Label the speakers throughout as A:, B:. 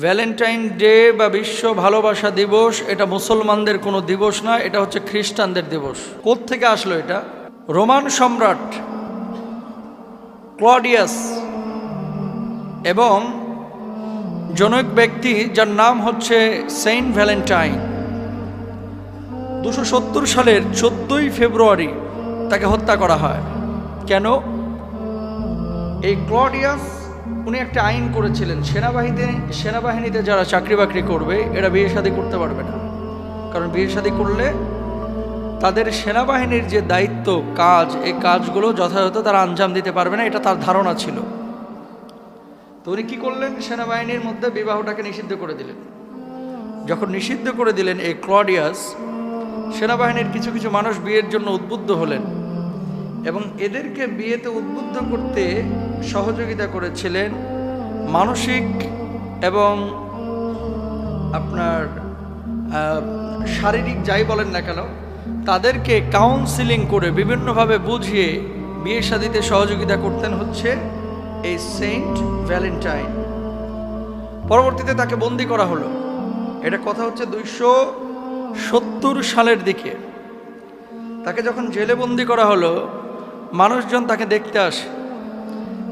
A: Valentine day বা বিশ্ব ভালোবাসা দিবস, এটা মুসলমানদের কোনো দিবস না এটা হচ্ছে খ্রিস্টানদের দিবস। থেকে আসলো এটা? রোমান সম্রাট ক্লডিয়াস এবং জনক ব্যক্তি যার নাম হচ্ছে সেন্ট ভ্যালেন্টাইন। দুশো সত্তর সালের চোদ্দোই ফেব্রুয়ারি তাকে হত্যা করা হয়। কেন? এই ক্লডিয়াস উনি একটা আইন করেছিলেন সেনাবাহিনীতে সেনাবাহিনীতে যারা চাকরি বাকরি করবে, এরা বিয়ে শাদী করতে পারবে না। কারণ বিয়ে শাদী করলে তাদের সেনাবাহিনীর যে দায়িত্ব, কাজ, এই কাজগুলো যথাযথ তারা আঞ্জাম দিতে পারবে না, এটা তার ধারণা ছিল। তো উনি কী করলেন? সেনাবাহিনীর মধ্যে বিবাহটাকে নিষিদ্ধ করে দিলেন। যখন নিষিদ্ধ করে দিলেন এই ক্লডিয়াস, সেনাবাহিনীর কিছু কিছু মানুষ বিয়ের জন্য উদ্বুদ্ধ হলেন। এবং এদেরকে বিয়েতে উদ্বুদ্ধ করতে সহযোগিতা করেছিলেন মানসিক এবং আপনার শারীরিক যাই বলেন না কেন, তাদেরকে কাউন্সিলিং করে বিভিন্নভাবে বুঝিয়ে বিয়ে শাদিতে সহযোগিতা করতেন হচ্ছে এই সেন্ট ভ্যালেন্টাইন। পরবর্তীতে তাকে বন্দি করা হলো। এটা কথা হচ্ছে দুইশো সত্তর সালের দিকে। তাকে যখন জেলে বন্দি করা হলো, মানুষজন তাকে দেখতে আসে।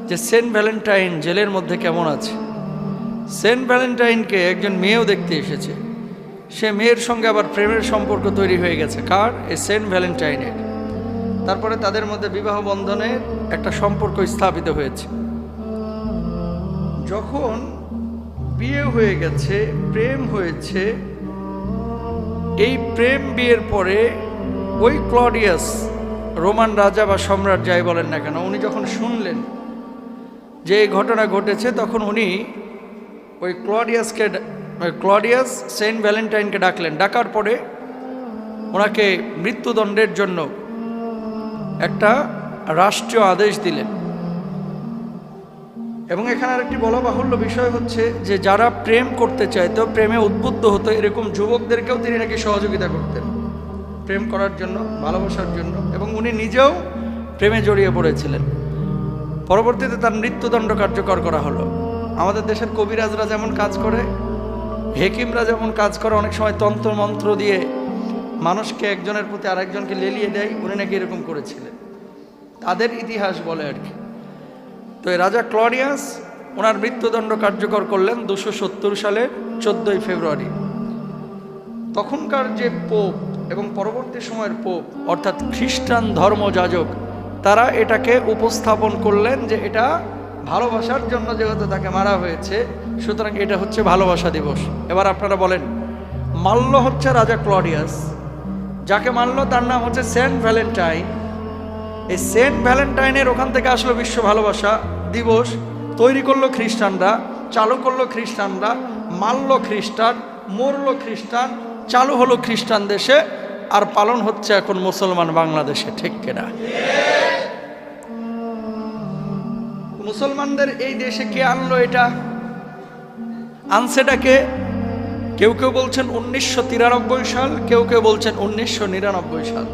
A: যে সেন্ট ভ্যালেন্টাইন জেলের মধ্যে কেমন আছে? সেন্ট ভ্যালেন্টাইনকে একজন মেয়েও দেখতে এসেছে। সে মেয়ের সঙ্গে আবার প্রেমের সম্পর্ক তৈরি হয়ে গেছে। কার? এই সেন্ট ভ্যালেন্টাইনের। তারপরে তাদের মধ্যে বিবাহ বন্ধনের একটা সম্পর্ক স্থাপিত হয়েছে। যখন বিয়ে হয়ে গেছে, প্রেম হয়েছে, এই প্রেম বিয়ের পরে ওই ক্লডিয়াস, রোমান রাজা বা সম্রাট যাই বলেন না কেন, উনি যখন শুনলেন যে এই ঘটনা ঘটেছে, তখন উনি ওই ক্লডিয়াসকে ক্লডিয়াস সেন্ট ভ্যালেন্টাইনকে ডাকলেন। ডাকার পরে ওনাকে মৃত্যুদণ্ডের জন্য একটা রাষ্ট্রীয় আদেশ দিলেন। এবং এখানে আরেকটি বলা বাহুল্য বিষয় হচ্ছে যে, যারা প্রেম করতে চাইতো, প্রেমে উদ্বুদ্ধ হতো, এরকম যুবকদেরকেও তিনি নাকি সহযোগিতা করতেন। প্রেম করার জন্য, ভালোবাসার জন্য, এবং উনি নিজেও প্রেমে জড়িয়ে পড়েছিলেন। পরবর্তীতে তার মৃত্যুদণ্ড কার্যকর করা হলো। আমাদের দেশের কবিরাজরা যেমন কাজ করে, হেকিমরা যেমন কাজ করে, অনেক সময় তন্ত্র মন্ত্র দিয়ে মানুষকে একজনের প্রতি আরেকজনকে লেলিয়ে দেয়, উনি নাকি এরকম করেছিলেন। তাদের ইতিহাস বলে আর কি। তো এই রাজা ক্লডিয়াস, ওনার মৃত্যুদণ্ড কার্যকর করলেন দুশো সত্তর সালের চোদ্দোই ফেব্রুয়ারি। তখনকার যে পোপ এবং পরবর্তী সময়ের পোপ, অর্থাৎ খ্রিস্টান ধর্মযাজক তারা এটাকে উপস্থাপন করলেন যে এটা ভালোবাসার জন্য যেহেতু তাকে মারা হয়েছে, সুতরাং এটা হচ্ছে ভালোবাসা দিবস। এবার আপনারা বলেন, মাল্য হচ্ছে রাজা ক্লডিয়াস, যাকে মানল তার নাম হচ্ছে সেন্ট ভ্যালেন্টাইন। এই সেন্ট ভ্যালেন্টাইনের ওখান থেকে আসলো বিশ্ব ভালোবাসা দিবস, তৈরি করল খ্রিস্টানরা, চালু করল খ্রিস্টানরা মানল খ্রিস্টান, মরল খ্রিস্টান, চালু হলো খ্রিস্টান দেশে, আর পালন হচ্ছে এখন মুসলমান বাংলাদেশে, ঠিক কিনা? মুসলমানদের এই দেশে কে আনলো এটা? আনছেটাকে কেউ কেউ বলছেন উনিশশো তিরানব্বই সাল কেউ কেউ বলছেন উনিশশো নিরানব্বই সাল।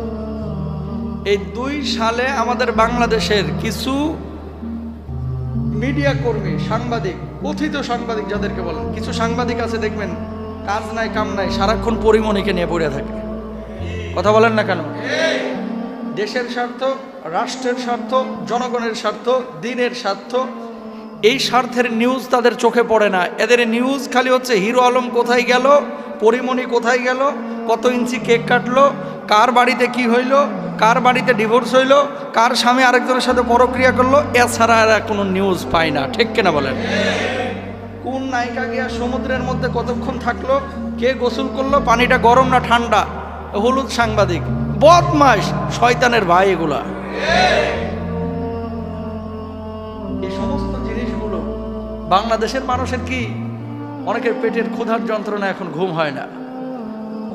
A: এই দুই সালে আমাদের বাংলাদেশের কিছু মিডিয়া কর্মী সাংবাদিক কথিত সাংবাদিক যাদেরকে বলেন কিছু সাংবাদিক আছে দেখবেন কাজ নাই কাম নাই সারাক্ষণ পরিমণিকে নিয়ে পড়ে থাকে। কথা বলেন না কেন? দেশের স্বার্থ রাষ্ট্রের স্বার্থ, জনগণের স্বার্থ, দিনের স্বার্থ, এই স্বার্থের নিউজ তাদের চোখে পড়ে না। এদের নিউজ খালি হচ্ছে হিরো আলম কোথায় গেল, পরিমণি কোথায় গেল, কত ইঞ্চি কেক কাটলো, কার বাড়িতে কি হইল, কার বাড়িতে ডিভোর্স হইল, কার স্বামী আরেকজনের সাথে পরক্রিয়া করল, এছাড়া আর কোনো নিউজ পায় না। ঠিক কিনা বলেন? কোন নায়িকা গিয়া সমুদ্রের মধ্যে কতক্ষণ থাকল, কে গোসল করল, পানিটা গরম না ঠান্ডা? হলুদ সাংবাদিক। বদমাস শয়তানের ভাই এগুলা। এই সমস্ত জিনিসগুলো বাংলাদেশের মানুষের কি? অনেকের পেটের ক্ষুধার যন্ত্রণা এখন ঘুম হয় না।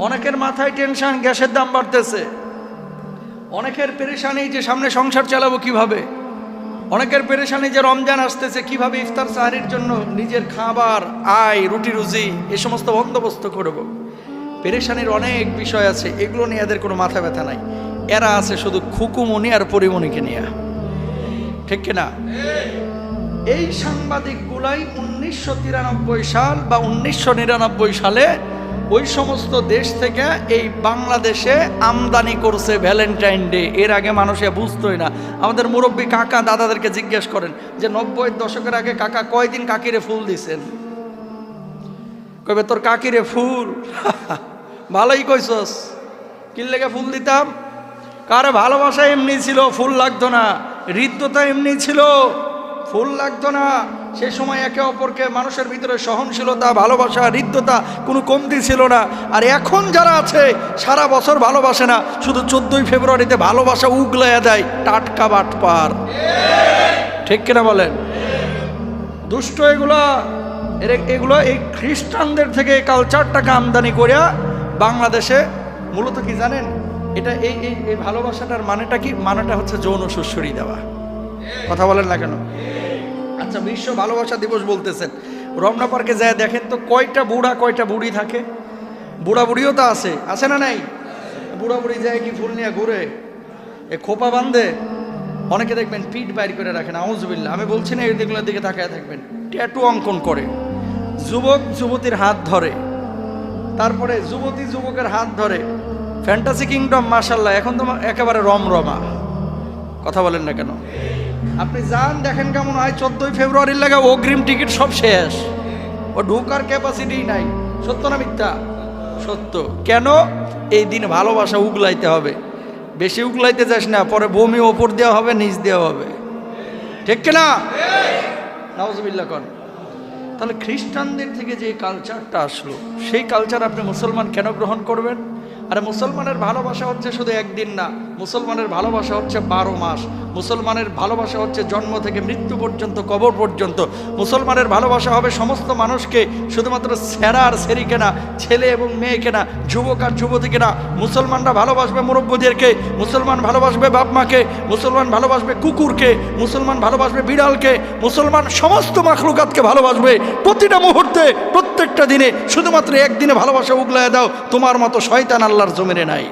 A: অনেকের মাথায় টেনশন গ্যাসের দাম বাড়তেছে। অনেকের পেরেশানি যে সামনে সংসার চালাবো কীভাবে? অনেকের পেরেশানি যে রমজান আসতেছে, কীভাবে ইফতার সাহারির জন্য নিজের খাবার, আয়, রুটি, রুজি এ সমস্ত বন্দোবস্ত করব? পেরেশানির অনেক বিষয় আছে, এগুলো নিয়ে এদের কোনো মাথা ব্যথা নাই। এরা আছে শুধু খুকুমণি আর পরিমণিকে নিয়ে। ঠিক কিনা এই সাংবাদিকগুলাই উনিশ উনিশশো তিরানব্বই সাল বা উনিশশো নিরানব্বই সালে ওই সমস্ত দেশ থেকে এই বাংলাদেশে আমদানি করছে ভ্যালেন্টাইন ডে। এর আগে মানুষে বুঝতোই না। আমাদের মুরব্বী কাকা দাদাদেরকে জিজ্ঞেস করেন যে, নব্বই দশকের আগে কাকা কয়দিন কাকিরে ফুল দিছেন? কবে তোর কাকিরে ফুল? ভালোই কইছস। কি লেগে ফুল দিতাম? কারে ভালোবাসা এমনি ছিল, ফুল লাগতো না। হৃদ্যতা এমনি ছিল, ফুল লাগতো না। সে সময় একে অপরকে মানুষের ভিতরে সহনশীলতা, ভালোবাসা, হৃদ্যতা কোনো কমতি ছিল না। আর এখন যারা আছে, সারা বছর ভালোবাসে না, শুধু চোদ্দোই ফেব্রুয়ারিতে ভালোবাসা উগলাইয়া দেয় টাটকা বাটপার। ঠিক কিনা বলেন? দুষ্ট এগুলো এগুলো এই খ্রিস্টানদের থেকে কালচারটাকে আমদানি করিয়া বাংলাদেশে মূলত কি জানেন? এটা এই এই ভালোবাসাটার মানেটা কি? মানেটা হচ্ছে যৌন সুশ্বরি দেওয়া। কথা বলেন না কেন? আচ্ছা বিশ্ব ভালোবাসা দিবস বলতেছেন। রমনা পার্কে যায়, দেখেন তো কয়টা বুড়া, কয়টা বুড়ি থাকে। বুড়া বুড়িও তো আছে। আছে না নাই? বুড়া বুড়ি যায় কি ফুল নিয়ে ঘুরে? এ খোপা বান্ধে অনেকে দেখবেন পিঠ বাইর করে রাখেন আউজবিল্লা আমি বলছি না এই দিকগুলোর দিকে তাকায় থাকবেন। ট্যাটু অঙ্কন করে। যুবক যুবতীর হাত ধরে। তারপরে যুবতী যুবকের হাত ধরে। ফ্যান্টাসি কিংডম মার্শাল্লাহ এখন তো একেবারে রমরমা। কথা বলেন না কেন? আপনি যান, দেখেন কেমন হয়, চোদ্দোই ফেব্রুয়ারির লাগা অগ্রিম টিকিট সব শেষ। ও ঢোকার ক্যাপাসিটি নাই। সত্য না মিথ্যা? সত্য। কেন? এই দিন ভালোবাসা উগলাইতে হবে। বেশি উগলাইতে যাস না, পরে বমি ওপর দেওয়া হবে, নিচ দেওয়া হবে। ঠিক কিনা? নওয়াজবিল্লা কন। তাহলে খ্রিস্টানদের থেকে যে কালচারটা আসলো, সেই কালচার আপনি মুসলমান কেন গ্রহণ করবেন? আরে মুসলমানের ভালোবাসা হচ্ছে শুধু একদিন না মুসলমানের ভালোবাসা হচ্ছে বারো মাস। মুসলমানের ভালোবাসা হচ্ছে জন্ম থেকে মৃত্যু পর্যন্ত, কবর পর্যন্ত। মুসলমানের ভালোবাসা হবে সমস্ত মানুষকে শুধুমাত্র সেরা আর সেরিকে না ছেলে এবং মেয়েকে না যুবক আর যুবতীকে না মুসলমানরা ভালোবাসবে মুরব্বদেরকে, মুসলমান ভালোবাসবে বাপ মাকে মুসলমান ভালোবাসবে কুকুরকে, মুসলমান ভালোবাসবে বিড়ালকে, মুসলমান সমস্ত মাখলুকাতকে ভালোবাসবে। প্রতিটা মুহূর্তে, প্রত্যেকটা দিনে শুধুমাত্র একদিনে ভালোবাসা উগলায় দাও, তোমার মতো শয়তান আল্লাহর জমিনে নাই।